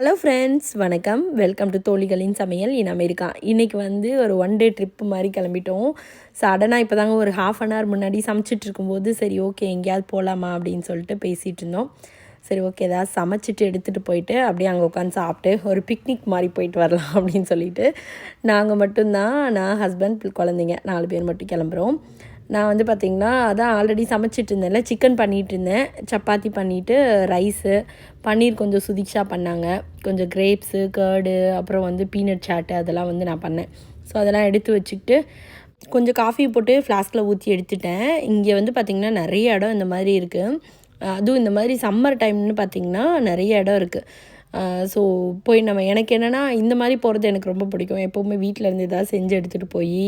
Hello friends வணக்கம். Welcome to தோழிகளின் சமையல் இன் அமெரிக்கா. இன்றைக்கி வந்து ஒரு ஒன் டே ட்ரிப் மாதிரி கிளம்பிட்டோம். சடனாக இப்போ தாங்க ஒரு ஹாஃப் அன் ஹவர் முன்னாடி சமைச்சிட்டு இருக்கும்போது சரி ஓகே எங்கேயாவது போகலாமா அப்படின்னு சொல்லிட்டு பேசிகிட்டு இருந்தோம். சரி ஓகே ஏதாவது சமைச்சிட்டு எடுத்துகிட்டு போயிட்டு அப்படியே அங்கே உட்காந்து சாப்பிட்டு ஒரு பிக்னிக் மாதிரி போயிட்டு வரலாம் அப்படின்னு சொல்லிட்டு நாங்கள் மட்டும்தான் நான் ஹஸ்பண்ட் குழந்தைங்க நாலு பேர் மட்டும் கிளம்புறோம். நான் வந்து பார்த்திங்கன்னா அதான் ஆல்ரெடி சமைச்சிட்டு இருந்தேன்ல சிக்கன் பண்ணிகிட்டு இருந்தேன் சப்பாத்தி பண்ணிவிட்டு ரைஸு பன்னீர் கொஞ்சம் சுதிக்ஷா பண்ணாங்க. கொஞ்சம் கிரேப்ஸு கேர்டு அப்புறம் வந்து பீனட் சாட்டு அதெல்லாம் வந்து நான் பண்ணேன். ஸோ அதெல்லாம் எடுத்து வச்சுக்கிட்டு கொஞ்சம் காஃபி போட்டு ஃப்ளாஸ்கில் ஊற்றி எடுத்துட்டேன். இங்கே வந்து பார்த்திங்கன்னா நிறைய இடம் இந்த மாதிரி இருக்குது அதுவும் இந்த மாதிரி சம்மர் டைம்னு பார்த்திங்கன்னா நிறைய இடம் இருக்குது ஸோ போய் நம்ம எனக்கு என்னென்னா இந்த மாதிரி போகிறது எனக்கு ரொம்ப பிடிக்கும். எப்போவுமே வீட்டில் இருந்து ஏதாவது செஞ்சு எடுத்துகிட்டு போய்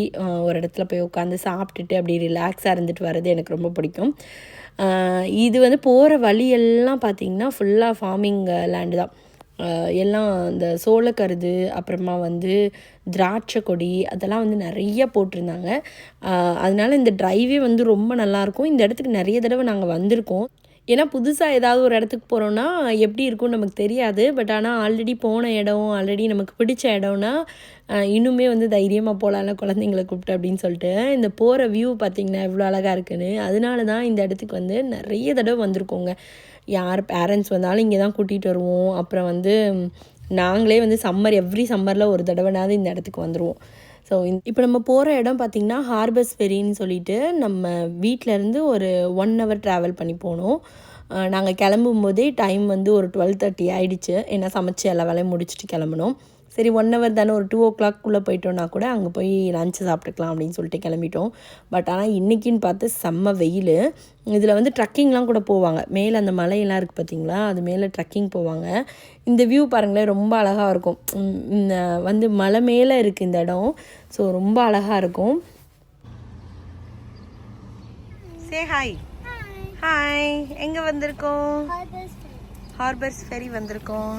ஒரு இடத்துல போய் உட்காந்து சாப்பிட்டுட்டு அப்படி ரிலாக்ஸாக இருந்துட்டு வர்றது எனக்கு ரொம்ப பிடிக்கும். இது வந்து போகிற வழியெல்லாம் பார்த்திங்கன்னா ஃபுல்லாக ஃபார்மிங் லேண்டு தான். எல்லாம் இந்த சோளக்கருது அப்புறமா வந்து திராட்சை கொடி அதெல்லாம் வந்து நிறைய போட்டிருந்தாங்க. அதனால இந்த ட்ரைவே வந்து ரொம்ப நல்லாயிருக்கும் இந்த இடத்துக்கு நிறைய தடவை நாங்கள் வந்திருக்கோம். ஏன்னா புதுசாக ஏதாவது ஒரு இடத்துக்கு போகிறோன்னா எப்படி இருக்கும்னு நமக்கு தெரியாது. பட் ஆனால் ஆல்ரெடி போன இடம் ஆல்ரெடி நமக்கு பிடிச்ச இடம்னா இன்னுமே வந்து தைரியமாக போகலாம்ல குழந்தைங்களை கூப்பிட்டு அப்படின்னு சொல்லிட்டு. இந்த போகிற வியூ பார்த்திங்கன்னா எவ்வளோ அழகாக இருக்குன்னு. அதனால தான் இந்த இடத்துக்கு வந்து நிறைய தடவை வந்திருக்கோங்க. யார் பேரண்ட்ஸ் வந்தாலும் இங்கே தான் கூட்டிகிட்டு வருவோம். அப்புறம் வந்து நாங்களே வந்து சம்மர் எவ்ரி சம்மரில் ஒரு தடவைனாவது இந்த இடத்துக்கு வந்துடுவோம் ஸோ இப்போ நம்ம போகிற இடம் பார்த்திங்கன்னா ஹார்பஸ் ஃபெரின்னு சொல்லிட்டு நம்ம வீட்டிலேருந்து ஒரு ஒன் ஹவர் ட்ராவல் பண்ணி போனோம். நாங்கள் கிளம்பும் போதே டைம் வந்து ஒரு டுவெல் தேர்ட்டி ஆகிடுச்சு ஏன்னா சமைச்சு எல்லா வேலையும் முடிச்சுட்டு கிளம்பணும் சரி ஒன் ஹவர் தானே ஒரு டூ ஓ கிளாக்குள்ளே போயிட்டோன்னா கூட அங்கே போய் லஞ்சு சாப்பிட்டுக்கலாம் அப்படின்னு சொல்லிட்டு கிளம்பிட்டோம். பட் ஆனால் இன்றைக்கின்னு பார்த்து செம்ம வெயில். இதில் வந்து ட்ரக்கிங்லாம் கூட போவாங்க. மேலே அந்த மலையெல்லாம் இருக்குது பார்த்தீங்களா அது மேலே ட்ரக்கிங் போவாங்க. இந்த வியூ பாருங்களேன் ரொம்ப அழகாக இருக்கும். இந்த வந்து மலை மேலே இருக்குது இந்த இடம். ஸோ ரொம்ப அழகாக இருக்கும். சே ஹாய் ஹாய் எங்கே வந்திருக்கோம்? ஹார்பர்ஸ் ஃபெரி வந்திருக்கோம்.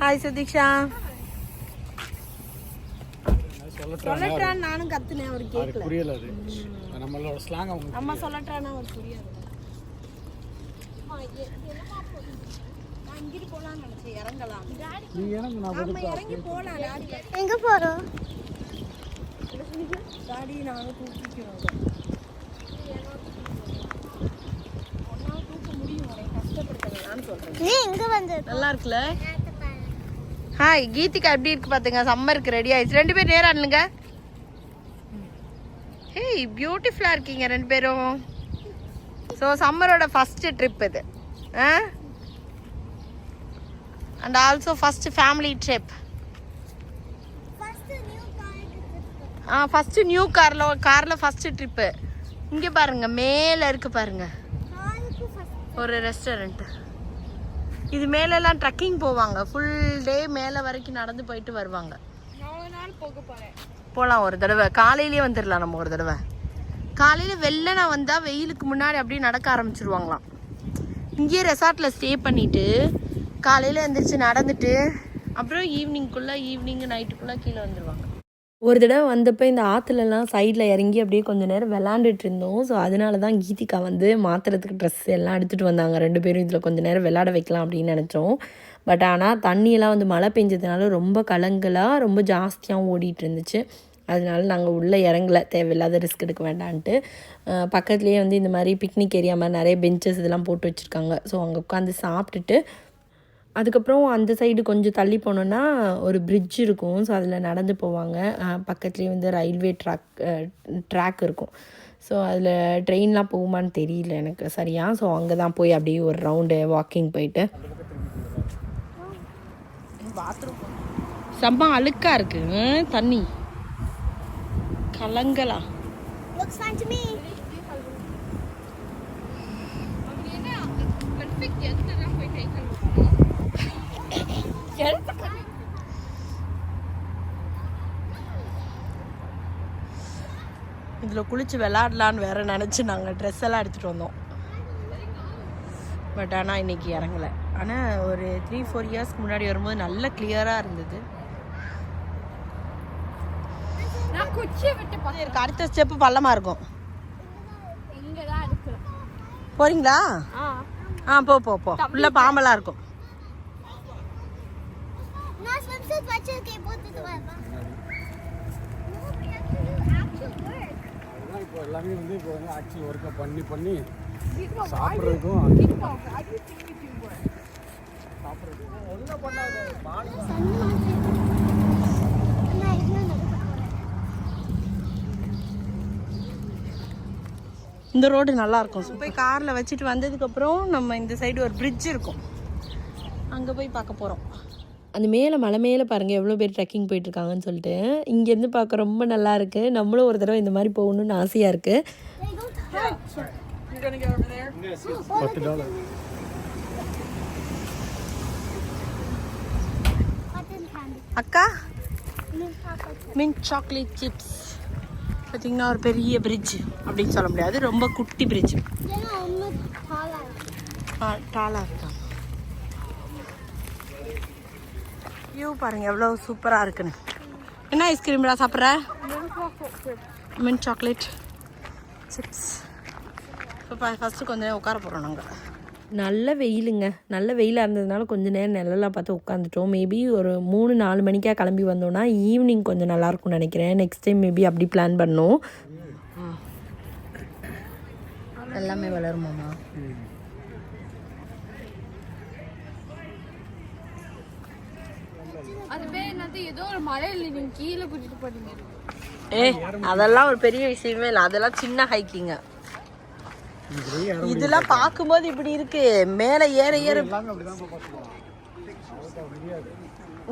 ஹாய் சுதீக்ஷா. சொல்லட்டான் நானும் கத்துனேன் அவர் கேட்கல புரியல அது. நம்மளோட ஸ்லாங் அவங்க அம்மா சொல்லட்டானா அவர் புரியாது. இங்கிட்டு போலாம்னு நினைச்சேன் இறங்கலாம். நீ எனக்கு நான் நம்ம இறங்கி போலாம் டாடி எங்க போறோம் டாடி நானும் தூக்கிக்கிறோம் ஒன்னா தூக்க முடியும் உன்னை கஷ்டப்படுத்த வேணாம்னு சொல்றேன் நீ எங்க வந்து நல்லா இருக்குல்ல ஹாய் கீதிகா எப்படி இருக்கு பாத்துங்க? சம்மருக்கு ரெடி ஆயிடுச்சு. ரெண்டு பேரும் நேரம் அண்ணுங்க ஹேய் பியூட்டிஃபுல்லாக இருக்கீங்க ரெண்டு பேரும். ஸோ சம்மரோட ஃபஸ்ட்டு ட்ரிப் இது. ஆ? And also first family trip ah first new காரில் காரில் ஃபஸ்ட்டு ட்ரிப்பு இங்கே பாருங்க மேலே இருக்கு பாருங்க. ஒரு ரெஸ்டாரண்ட் இது மேலெல்லாம் ட்ரக்கிங் போவாங்க. ஃபுல் டே மேலே வரைக்கும் நடந்து போயிட்டு வருவாங்க. போகலாம் ஒரு தடவை. காலையிலேயே வந்துடலாம் நம்ம ஒரு தடவை. காலையில் வெள்ளனா வந்தால் வெயிலுக்கு முன்னாடி அப்படியே நடக்க ஆரம்பிச்சிருவாங்களாம். இங்கேயே ரெசார்ட்டில் ஸ்டே பண்ணிவிட்டு காலையில் எழுந்திரிச்சு நடந்துட்டு அப்புறம் ஈவினிங்குள்ளே ஈவினிங் நைட்டுக்குள்ளே கீழே வந்துடுவாங்க ஒரு தடவை வந்தப்போ இந்த ஆற்றுலலாம் சைடில் இறங்கி அப்படியே கொஞ்ச நேரம் விளாண்டுட்டு இருந்தோம். ஸோ அதனால தான் கீதிகா வந்து மாற்றுறதுக்கு ட்ரெஸ் எல்லாம் எடுத்துகிட்டு வந்தாங்க. ரெண்டு பேரும் இதில் கொஞ்ச நேரம் விளாட வைக்கலாம் அப்படின்னு நினச்சோம். பட் ஆனால் தண்ணியெல்லாம் வந்து மழை பெஞ்சதுனால ரொம்ப கலங்கலாக ரொம்ப ஜாஸ்தியாகவும் ஓடிட்டு இருந்துச்சு. அதனால நாங்கள் உள்ளே இறங்கல. தேவையில்லாத ரிஸ்க் எடுக்க வேண்டான்ட்டு. பக்கத்துலேயே வந்து இந்த மாதிரி பிக்னிக் ஏரியா மாதிரி நிறைய பெஞ்சஸ் இதெல்லாம் போட்டு வச்சுருக்காங்க. ஸோ அங்கே உட்காந்து சாப்பிட்டுட்டு அதுக்கப்புறம் அந்த சைடு கொஞ்சம் தள்ளி போனோன்னா ஒரு பிரிட்ஜ் இருக்கும். ஸோ அதில் நடந்து போவாங்க. பக்கத்துலேயே வந்து ரயில்வே ட்ராக் ட்ராக் இருக்கும். ஸோ அதில் ட்ரெயின்லாம் போகுமான்னு தெரியல எனக்கு சரியாக ஸோ அங்கே தான் போய் அப்படியே ஒரு ரவுண்டு வாக்கிங் போயிட்டு. பாத்ரூம் செம்ம அழுக்காக இருக்கு. தண்ணி. கலங்கலா. Looks fine to me. இதில் குளிச்சு விளாட்லான்னு வேற நினச்சி நாங்கள் ட்ரெஸ் எல்லாம் எடுத்துகிட்டு வந்தோம். பட் ஆனால் இன்னைக்கு இறங்கலை. ஆனால் ஒரு த்ரீ ஃபோர் இயர்ஸ்க்கு முன்னாடி வரும்போது நல்ல கிளியராக இருந்தது. இருக்கு அடுத்த ஸ்டெப்பு பள்ளமாக இருக்கும். போறீங்களா? ஆ. போ போ போ. உள்ள பாம்பெல்லாம் இருக்கும். இப்போ எல்லாமே வந்து இப்போ வந்து ஆக்சுவல் ஒர்க்கை பண்ணி பண்ணி சாப்பிட்றதுக்கும் சாப்பிட்றதுக்கும் ஒன்றும் இந்த ரோடு நல்லா இருக்கும் போய் காரில் வச்சுட்டு வந்ததுக்கப்புறம் நம்ம இந்த சைடு ஒரு பிரிட்ஜ் இருக்கும். அங்கே போய் பார்க்க போகிறோம் அந்த மேலே மலை மேலே பாருங்கள் எவ்வளோ பேர் ட்ரெக்கிங் போயிட்டுருக்காங்கன்னு சொல்லிட்டு இங்கேருந்து பார்க்க ரொம்ப நல்லா இருக்கு நம்மளும் ஒரு தடவை இந்த மாதிரி போகணுன்னு ஆசையாக இருக்குது. அக்கா. மின்ட் சாக்லேட் சிப்ஸ் பார்த்தீங்கன்னா ஒரு பெரிய bridge அப்படின்னு சொல்ல முடியாது ரொம்ப குட்டி இருக்கு. டாலாக இருக்கா வியூ பாருங்க எவ்வளோ சூப்பராக இருக்குன்னு. என்ன ஐஸ்கிரீம்டா சாப்பிட்ற? மின்ட் சாக்லேட் சிப்ஸ் இப்போ ஃபஸ்ட்டு கொஞ்ச நேரம் உட்கார போகிறோம் நாங்கள் நல்ல வெயிலுங்க. நல்ல வெயிலாக இருந்ததுனால கொஞ்ச நேரம் நிழலாக பார்த்து உட்காந்துட்டோம் மேபி ஒரு மூணு நாலு மணிக்கா கிளம்பி வந்தோம்னா ஈவினிங் கொஞ்சம் நல்லா இருக்கும்னு நினைக்கிறேன். நெக்ஸ்ட் டைம் மேபி அப்படி பிளான் பண்ணோம். எல்லாமே வளருமாம்மா அது ஏதோ ஒரு மலையில நீங்க கீழே கூட்டிட்டு போறீங்க. ஏ அதெல்லாம் ஒரு பெரிய விஷயமே இல்லை. அதெல்லாம் சின்ன ஹைக்கிங்க இதெல்லாம் பார்க்கும்போது இப்படி இருக்கு. மேலே ஏற ஏற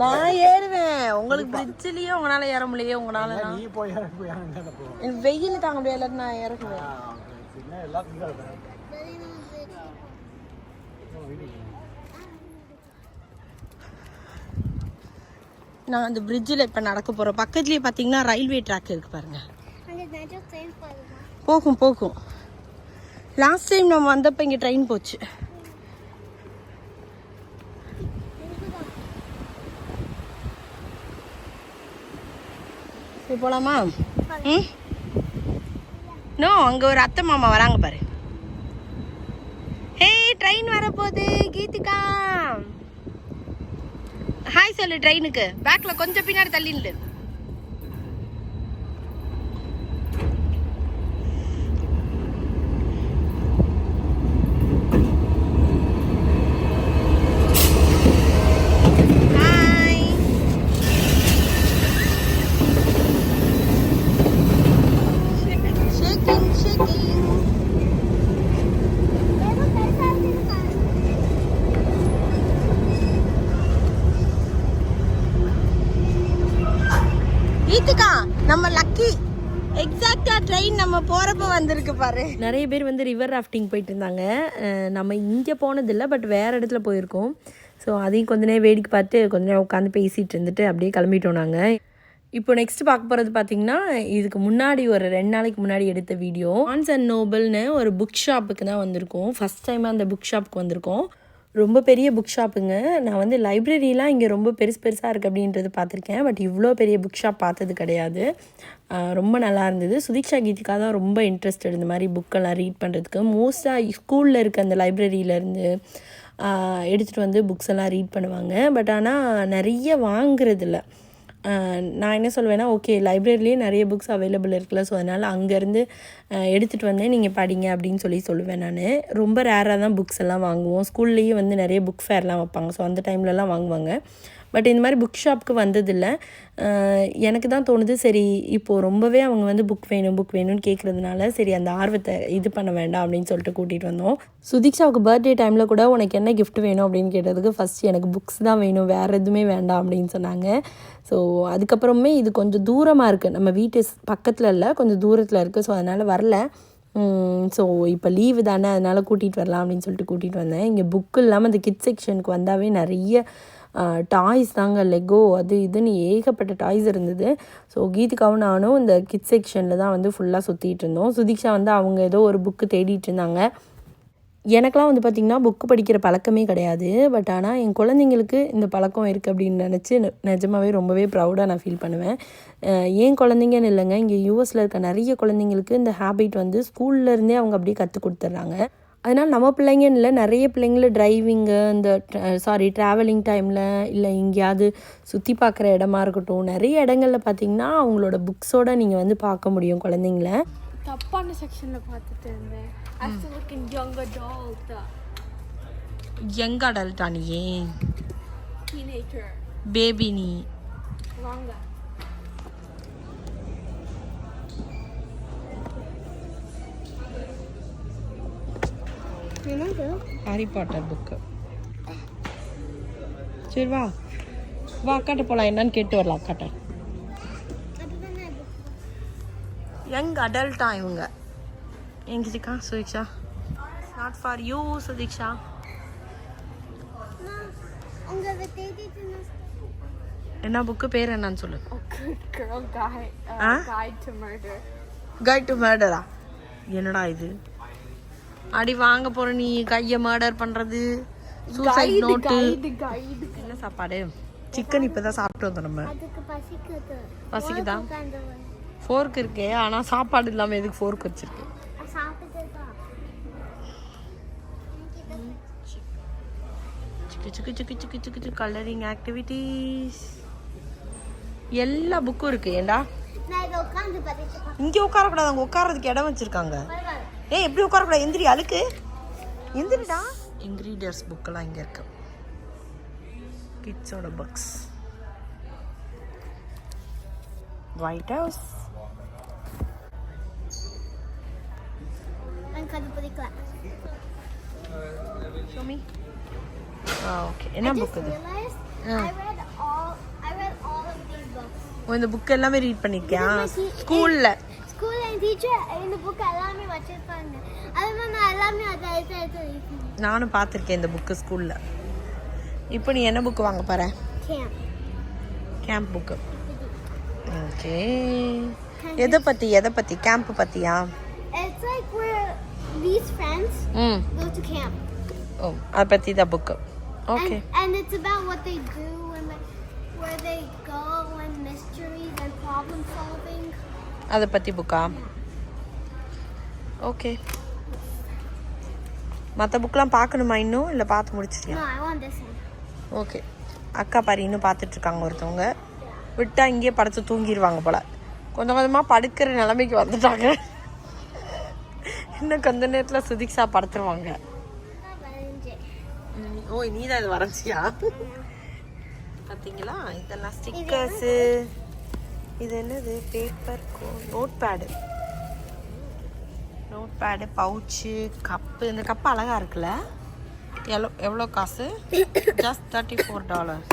நான் ஏறுவேன். உங்களுக்கு பிரிட்ஜ்லயே உங்களால ஏற முடியலையே உங்களால வெயில் தாங்க முடியல நான் இறங்குவேன் என்ன எல்லாத்துக்கும் தான் நான் அந்த பிரிட்ஜில் இப்போ நடக்க போகிறோம் பக்கத்துலேயே பார்த்தீங்கன்னா ரயில்வே ட்ராக் இருக்கு பாருங்க. போகுமா போகும். லாஸ்ட் டைம் நம்ம வந்தப்போ இங்கே ட்ரெயின் போச்சு. சரி போலாமா? ம்? நோ அங்கே ஒரு அத்தை மாமா வராங்க பாரு. ஹே ட்ரெயின் வரப்போகுது கீதிகா ஹாய் சொல்லு ட்ரெயினுக்கு பேக்கில் கொஞ்சம் பின்னாடி தள்ளி நில்லு. வீட்டுக்கா நம்ம லக்கி எக்ஸாக்டா ட்ரெயின் நம்ம போறப்ப வந்திருக்கு பாரு. நிறைய பேர் வந்து ரிவர் ராஃப்டிங் போயிட்டு இருந்தாங்க நம்ம இங்கே போனதில்லை பட் வேற இடத்துல போயிருக்கோம். ஸோ அதையும் கொஞ்ச நேரம் வேடிக்கை பார்த்து கொஞ்ச நேரம் உட்காந்து பேசிட்டு இருந்துட்டு அப்படியே கிளம்பிட்டோம் நாங்கள் இப்போ நெக்ஸ்ட் பார்க்க போகிறது பார்த்தீங்கன்னா இதுக்கு முன்னாடி ஒரு ரெண்டு நாளைக்கு முன்னாடி எடுத்த வீடியோ ஆன்ஸ் அண்ட் நோபல்னு ஒரு புக் ஷாப்புக்கு தான் வந்திருக்கோம். ஃபஸ்ட் டைம் அந்த புக் ஷாப்புக்கு வந்திருக்கோம். ரொம்ப பெரிய புக் ஷாப்புங்க நான் வந்து லைப்ரரிலாம் இங்கே ரொம்ப பெருசு பெருசாக இருக்குது அப்படின்றது பார்த்துருக்கேன். பட் இவ்வளோ பெரிய புக் ஷாப் பார்த்தது கிடையாது. ரொம்ப நல்லா இருந்தது. சுதீக்ஷா கீதிகா தான் ரொம்ப இன்ட்ரெஸ்டட் இந்த மாதிரி புக்கெல்லாம் ரீட் பண்ணுறதுக்கு மோஸ்ட்டாக ஸ்கூலில் இருக்க அந்த லைப்ரரியிலேருந்து எடுத்துகிட்டு வந்து புக்ஸ் எல்லாம் ரீட் பண்ணுவாங்க. பட் ஆனால் நிறைய வாங்குறதில்ல. நான் என்ன சொல்வேன்னா ஓகே லைப்ரரிலேயே நிறைய புக்ஸ் அவைலபிள் இருக்குல்ல ஸோ அதனால் அங்கேருந்து எடுத்துகிட்டு வந்தேன் நீங்கள் படிங்க அப்படின்னு சொல்லி சொல்லுவேன் நான். ரொம்ப ரேராக தான் புக்ஸ் எல்லாம் வாங்குவோம். ஸ்கூல்லேயே வந்து நிறைய புக் ஃபேர்லாம் வைப்பாங்க. ஸோ அந்த டைம்லலாம் வாங்குவாங்க. பட் இந்த மாதிரி புக் ஷாப்க்கு வந்ததில்லை. எனக்கு தான் தோணுது சரி இப்போது ரொம்பவே அவங்க வந்து புக் வேணும் புக் வேணும்னு கேட்குறதுனால சரி அந்த ஆர்வத்தை இது பண்ண வேண்டாம் அப்படின்னு சொல்லிட்டு கூட்டிகிட்டு வந்தோம். சுதீக்ஷாவுக்கு பர்த்டே டைமில் கூட உனக்கு என்ன கிஃப்ட் வேணும் அப்படின்னு கேட்டதுக்கு ஃபஸ்ட் எனக்கு புக்ஸ் தான் வேணும் வேறு எதுவுமே வேண்டாம் அப்படின்னு சொன்னாங்க. ஸோ அதுக்கப்புறமே இது கொஞ்சம் தூரமாக இருக்குது நம்ம வீட்டு பக்கத்தில் இல்லை கொஞ்சம் தூரத்தில் இருக்குது ஸோ அதனால் வரல. ஸோ இப்போ லீவு தானே அதனால் கூட்டிகிட்டு வரலாம் அப்படின்னு சொல்லிட்டு கூட்டிகிட்டு வந்தேன். இங்கே புக்கு இல்லாமல் அந்த கிட் செக்ஷனுக்கு வந்தாவே நிறைய டாய்ஸ் தாங்க லெகோ அது இதுன்னு ஏகப்பட்ட டாய்ஸ் இருந்தது. ஸோ கீதிகாவும் நானும் இந்த கிட் செக்ஷனில் தான் வந்து ஃபுல்லாக சுற்றிட்டு இருந்தோம். சுதீக்ஷா வந்து அவங்க ஏதோ ஒரு புக்கு தேடிட்டு இருந்தாங்க. எனக்கெலாம் வந்து பார்த்திங்கன்னா புக்கு படிக்கிற பழக்கமே கிடையாது. பட் ஆனால் என் குழந்தைங்களுக்கு இந்த பழக்கம் இருக்குது அப்படின்னு நினச்சி நிஜமாவே ரொம்பவே ப்ரௌடாக நான் ஃபீல் பண்ணுவேன். ஏன் குழந்தைங்கன்னு இல்லைங்க. இங்கே யூஎஸில் இருக்க நிறைய குழந்தைங்களுக்கு இந்த ஹேபிட் வந்து ஸ்கூல்லேருந்தே அவங்க அப்படியே கற்றுக் கொடுத்துட்றாங்க. அதனால் நம்ம பிள்ளைங்கன்னு இல்லை நிறைய பிள்ளைங்கள டிரைவிங்கு இந்த சாரி ட்ராவலிங் டைமில் இல்லை எங்கேயாவது சுற்றி பார்க்குற இடமா இருக்கட்டும் நிறைய இடங்கள்ல பார்த்தீங்கன்னா அவங்களோட புக்ஸோடு நீங்கள் வந்து பார்க்க முடியும் குழந்தைங்கள. தப்பான செக்ஷனில் பார்த்துட்டு இருந்தேன். I to look in young adult young அடல்ட்டா நீ teenager. பேபி நீ. வாங்க என்னது? ஹாரி பாட்டர் புக்கு சரி வா. வா அக்காட்ட போகலாம் என்னன்னு கேட்டு வரலாம் அக்காட்ட. யங் அடல்ட்டா இவங்க. எங்கிருக்கா Sudiksha? Not for you Sudiksha. என்ன புக்கு பேர் என்னன்னு சொல்லு. கைட் டு மர்டரா என்னடா இது? அடி வாங்க போற நீ கையை மர்டர் பண்றது. சூசைட் guide நோட்டு என்ன சாப்பாடு? சிக்கன் இப்பதான் சாப்பிட்டு வந்தோம் நம்ம. பசிக்குது. ஃபோர்க் இருக்கே ஆனா சாப்பாடு இல்லாம எதுக்கு ஃபோர்க் வச்சிருக்கு சாப்பிட்டு தான் சிக்கு சிக்கு சிக்கு சிக்கு சிக்கு கலரிங் ஆக்டிவிட்டீஸ் எல்லா புக்கும் இருக்கு ஏண்டா? இங்கே உட்காரக்கூடாது அங்கே உட்காரதுக்கு இடம் வச்சிருக்காங்க. ஏய் எப்படி உட்காரக்கூடாது? எந்திரி அழுக்கு. எந்திரிடா. இன்க்ரீடியர்ஸ் புக்கெல்லாம் இங்கே இருக்கு. கிட்ஸோட புக்ஸ் ஒயிட் ஹவுஸ் எனக்கு அது பிடிக்கல. ஓகே என்ன புக் இது I I. ஓ இந்த புக் எல்லாமே ரீட் பண்ணிருக்கியா ஸ்கூலில் ஸ்கூல் என் டீச்சர் இந்த புக் எல்லாமே வச்சிருப்பாங்க. அது மாதிரி நான் எல்லாமே அதை எடுத்து எடுத்து. நானும் பார்த்துருக்கேன் இந்த புக்கு ஸ்கூலில் இப்போ நீ என்ன புக் வாங்க Camp. கேம்ப் புக்கு ஓகே எதை பற்றி எதை பற்றி கேம்ப் பற்றியா It's like where these friends ம். go to camp. ஓ அதை பற்றி தான் book okay And, and it's about what they do and where they go and mysteries and problem solving. அதை பற்றி புக்கா ஓகே மற்ற புக்கெலாம் பார்க்கணுமா இன்னும்? இல்லை பார்த்து முடிச்சிட்டியா? No, I want this one. Okay அக்கா பாரு இன்னும் பார்த்துட்ருக்காங்க ஒருத்தவங்க. விட்டா இங்கேயே படுத்து தூங்கிடுவாங்க போல. கொஞ்சம் கொஞ்சமாக படுக்கிற நிலைமைக்கு வந்துட்டாங்க. இன்னும் கொஞ்ச நேரத்தில் சுதிக்ஷா படுத்துருவாங்க. ஓ நீ தான் இது வரைஞ்சியா? பார்த்தீங்களா இதெல்லாம் ஸ்டிக்கர்ஸு இது என்னது? Paper note pad note pad pouch cup இந்த கப்பு அழகா இருக்குல்ல? எவ்வளோ எவ்வளோ காசு? Just thirty four dollar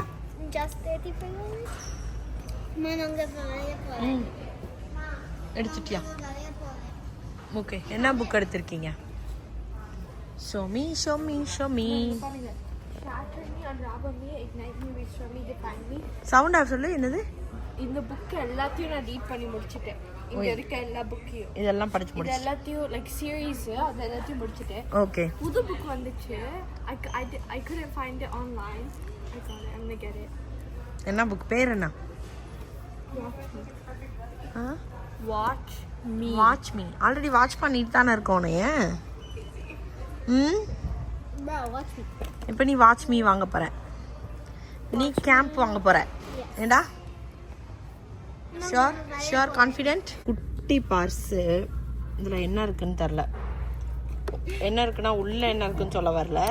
Just 30 for you. நான் அங்க வரைய போறேன். எடுத்துட்டியா. ஓகே என்ன புக் எடுத்திருக்கீங்க? Me define me. Sound off சொல்லு என்னது? இந்த புக் எல்லாத்தையும் நான் ரீட் பண்ணி முடிச்சிட்டேன். இங்க இருக்க எல்லா புக்கையும் இதெல்லாம் படிச்சு முடிச்சு. எல்லாத்தையும் லைக் சீரீஸ் அது எல்லாத்தையும் முடிச்சிட்டேன். ஓகே புது புக் வந்துச்சு. I, di- I couldn't find it online. I got it. I'm gonna get it. என்ன புக் பேர் என்ன? Watch me. Watch me already watch பண்ணிட்டு தானே இருக்கோம் ஏன் ம்? இப்போ நீ வாட்ச் மீ வாங்க போற. நீ கேம்ப் வாங்க போற. ஏண்டா? ஷியோர் ஷியோர் கான்ஃபிடென்ட் குட்டி பார்ஸு இதில் என்ன இருக்குன்னு தெரில. என்ன இருக்குன்னா உள்ளே என்ன இருக்குன்னு சொல்ல வரல.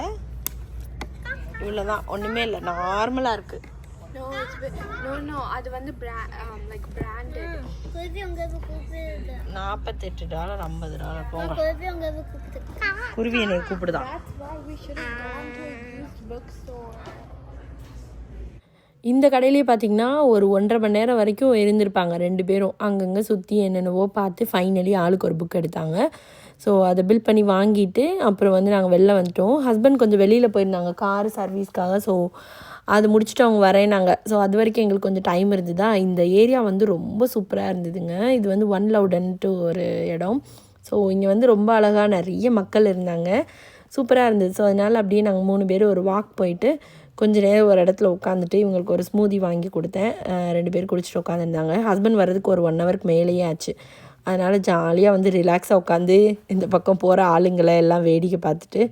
இவ்வளோ தான் ஒன்றுமே இல்லை நார்மலாக இருக்குது அது வந்து உங்களுக்கு கூப்பிடுது. நாற்பத்தெட்டு டாலர் ஐம்பது டாலர் போங்க. குருவி என்னை கூப்பிடுதான் இந்த கடையிலே பார்த்தீங்கன்னா ஒரு ஒன்றரை மணி நேரம் வரைக்கும் இருந்திருப்பாங்க ரெண்டு பேரும். அங்கங்கே சுற்றி என்னென்னவோ பார்த்து ஃபைனலி ஆளுக்கு ஒரு புக் எடுத்தாங்க. ஸோ அதை பில் பண்ணி வாங்கிட்டு அப்புறம் வந்து நாங்கள் வெளில வந்துட்டோம். ஹஸ்பண்ட் கொஞ்சம் வெளியில் போயிருந்தாங்க. கார் சர்வீஸ்க்காக ஸோ அது முடிச்சுட்டு அவங்க வரேனாங்க ஸோ அது வரைக்கும் எங்களுக்கு கொஞ்சம் டைம் இருந்ததா? இந்த ஏரியா வந்து ரொம்ப சூப்பராக இருந்ததுங்க. இது வந்து ஒன் லவுடன்ட்டு ஒரு இடம். ஸோ இங்கே வந்து ரொம்ப அழகாக நிறைய மக்கள் இருந்தாங்க. சூப்பராக இருந்தது. ஸோ அதனால் அப்படியே நாங்கள் மூணு பேர் ஒரு வாக் போயிட்டு கொஞ்ச நேரம் ஒரு இடத்துல உட்காந்துட்டு இவங்களுக்கு ஒரு ஸ்மூதி வாங்கி கொடுத்தேன். ரெண்டு பேர் குடிச்சிட்டு உட்காந்துருந்தாங்க ஹஸ்பண்ட் வர்றதுக்கு ஒரு ஒன் ஹவருக்கு மேலேயே ஆச்சு. அதனால் ஜாலியாக வந்து ரிலாக்ஸாக உட்காந்து இந்த பக்கம் போகிற ஆளுங்களை எல்லாம் வேடிக்கை பார்த்துட்டு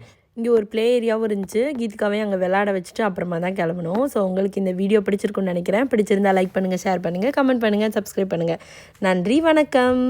இங்கே ஒரு ப்ளே ஏரியாவும் இருந்துச்சு. கீதிகாவே அங்கே விளாட வச்சுட்டு அப்புறமா தான் கிளம்பணும். ஸோ உங்களுக்கு இந்த வீடியோ பிடிச்சிருக்குன்னு நினைக்கிறேன். பிடிச்சிருந்தா லைக் பண்ணுங்கள் ஷேர் பண்ணுங்கள் கமெண்ட் பண்ணுங்கள் சப்ஸ்கிரைப் பண்ணுங்கள் நன்றி வணக்கம்.